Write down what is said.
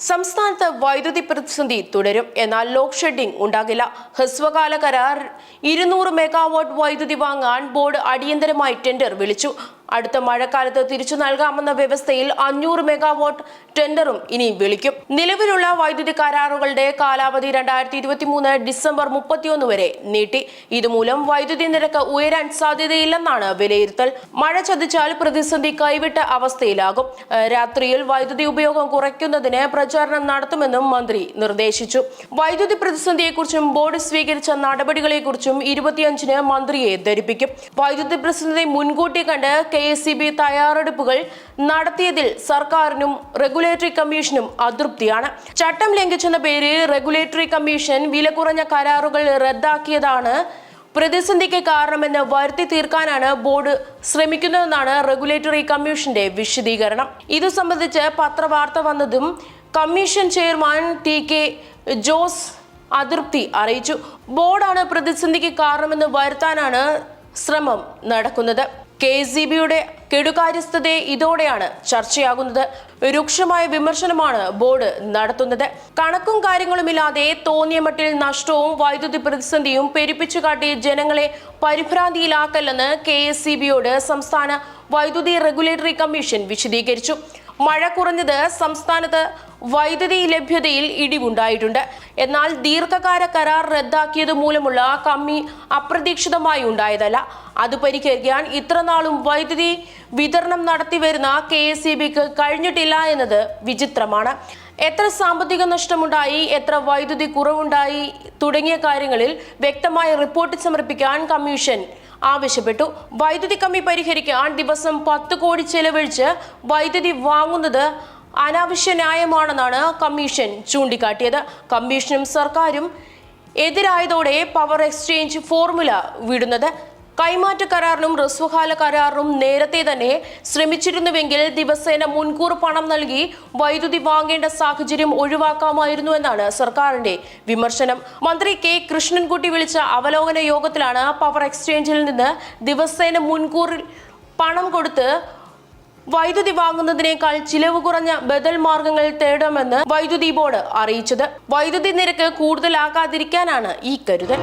സംസ്ഥാനത്ത് വൈദ്യുതി പ്രതിസന്ധി തുടരും. എന്നാൽ ലോഡ് ഷെഡിംഗ് ഉണ്ടാകില്ല. ഹ്രസ്വകാല കരാർ ഇരുന്നൂറ് മെഗാവാട്ട് വൈദ്യുതി വാങ്ങാൻ ബോർഡ് അടിയന്തരമായി ടെൻഡർ വിളിച്ചു. അടുത്ത മഴക്കാലത്ത് തിരിച്ചു നൽകാമെന്ന വ്യവസ്ഥയിൽ അഞ്ഞൂറ് മെഗാവാട്ട് ടെൻഡറും ഇനി വിളിക്കും. നിലവിലുള്ള വൈദ്യുതി കരാറുകളുടെ കാലാവധി രണ്ടായിരത്തി ഇരുപത്തി മൂന്ന് ഡിസംബർ മുപ്പത്തിയൊന്ന് വരെ നീട്ടി. ഇതുമൂലം വൈദ്യുതി നിരക്ക് ഉയരാൻ സാധ്യതയില്ലെന്നാണ് വിലയിരുത്തൽ. മഴ ചതിച്ചാൽ പ്രതിസന്ധി കൈവിട്ട അവസ്ഥയിലാകും. രാത്രിയിൽ വൈദ്യുതി ഉപയോഗം കുറയ്ക്കുന്നതിന് പ്രചാരണം നടത്തുമെന്നും മന്ത്രി നിർദ്ദേശിച്ചു. വൈദ്യുതി പ്രതിസന്ധിയെക്കുറിച്ചും ബോർഡ് സ്വീകരിച്ച നടപടികളെക്കുറിച്ചും ഇരുപത്തിയഞ്ചിന് മന്ത്രിയെ ധരിപ്പിക്കും. വൈദ്യുതി പ്രതിസന്ധി മുൻകൂട്ടി കണ്ട് കെ എസ് സി ബി തയ്യാറെടുപ്പുകൾ നടത്തിയതിൽ സർക്കാരിനും റെഗുലേറ്ററി കമ്മീഷനും അതൃപ്തിയാണ്. ചട്ടം ലംഘിച്ചെന്ന പേര് റെഗുലേറ്ററി കമ്മീഷൻ വില കുറഞ്ഞ കരാറുകൾ റദ്ദാക്കിയതാണ് പ്രതിസന്ധിക്ക് കാരണമെന്ന് വരുത്തി തീർക്കാനാണ് ബോർഡ് ശ്രമിക്കുന്നതെന്നാണ് റെഗുലേറ്ററി കമ്മീഷന്റെ വിശദീകരണം. ഇതു സംബന്ധിച്ച് പത്രവാർത്ത വന്നതും commission chairman T K Jose അതൃപ്തി അറിയിച്ചു. ബോർഡാണ് പ്രതിസന്ധിക്ക് കാരണമെന്ന് വരുത്താനാണ് ശ്രമം നടക്കുന്നത്. കെ സി ബിയുടെ കെടുകാര്യസ്ഥതയെ ഇതോടെയാണ് ചർച്ചയാകുന്നത്. രൂക്ഷമായ വിമർശനമാണ് ബോർഡ് നടത്തുന്നത്. കണക്കും കാര്യങ്ങളുമില്ലാതെ തോന്നിയ മട്ടിൽ നഷ്ടവും വൈദ്യുതി പ്രതിസന്ധിയും പെരുപ്പിച്ചു കാട്ടി ജനങ്ങളെ പരിഭ്രാന്തിയിലാക്കല്ലെന്ന് കെ എസ് സി ബിയോട് സംസ്ഥാന വൈദ്യുതി റെഗുലേറ്ററി കമ്മീഷൻ വിശദീകരിച്ചു. മഴ കുറഞ്ഞത് സംസ്ഥാനത്ത് വൈദ്യുതി ലഭ്യതയിൽ ഇടിവുണ്ടായിട്ടുണ്ട്. എന്നാൽ ദീർഘകാല കരാർ റദ്ദാക്കിയത് മൂലമുള്ള കമ്മി അപ്രതീക്ഷിതമായി ഉണ്ടായതല്ല. അത് പരിഹരിക്കാൻ ഇത്രനാളും വൈദ്യുതി വിതരണം നടത്തിവരുന്ന കെ എസ് സി ബിക്ക് കഴിഞ്ഞിട്ടില്ല എന്നത് വിചിത്രമാണ്. എത്ര സാമ്പത്തിക നഷ്ടമുണ്ടായി എത്ര വൈദ്യുതി കുറവുണ്ടായി തുടങ്ങിയ കാര്യങ്ങളിൽ വ്യക്തമായ റിപ്പോർട്ട് സമർപ്പിക്കാൻ കമ്മീഷൻ ആവശ്യപ്പെട്ടു. വൈദ്യുതി കമ്മി പരിഹരിക്കാൻ ദിവസം പത്ത് കോടി ചെലവഴിച്ച് വൈദ്യുതി വാങ്ങുന്നത് അനാവശ്യ ന്യായമാണെന്നാണ് കമ്മീഷൻ ചൂണ്ടിക്കാട്ടിയത്. കമ്മീഷനും സർക്കാരും എതിരായതോടെ പവർ എക്സ്ചേഞ്ച് ഫോർമുല വിടുന്നത്. കൈമാറ്റ കരാറിനും ഹ്രസ്വകാല കരാറിനും നേരത്തെ തന്നെ ശ്രമിച്ചിരുന്നുവെങ്കിൽ ദിവസേന മുൻകൂർ പണം നൽകി വൈദ്യുതി വാങ്ങേണ്ട സാഹചര്യം ഒഴിവാക്കാമായിരുന്നു എന്നാണ് സർക്കാരിന്റെ വിമർശനം. മന്ത്രി കെ. കൃഷ്ണൻകുട്ടി വിളിച്ച അവലോകന യോഗത്തിലാണ് പവർ എക്സ്ചേഞ്ചിൽ നിന്ന് ദിവസേന മുൻകൂറിൽ പണം കൊടുത്ത് വൈദ്യുതി വാങ്ങുന്നതിനേക്കാൾ ചിലവ് കുറഞ്ഞ ബദൽ മാർഗങ്ങൾ തേടാമെന്ന് വൈദ്യുതി ബോർഡ് അറിയിച്ചത്. വൈദ്യുതി നിരക്ക് കൂടുതലാക്കാതിരിക്കാനാണ് ഈ കരുതൽ.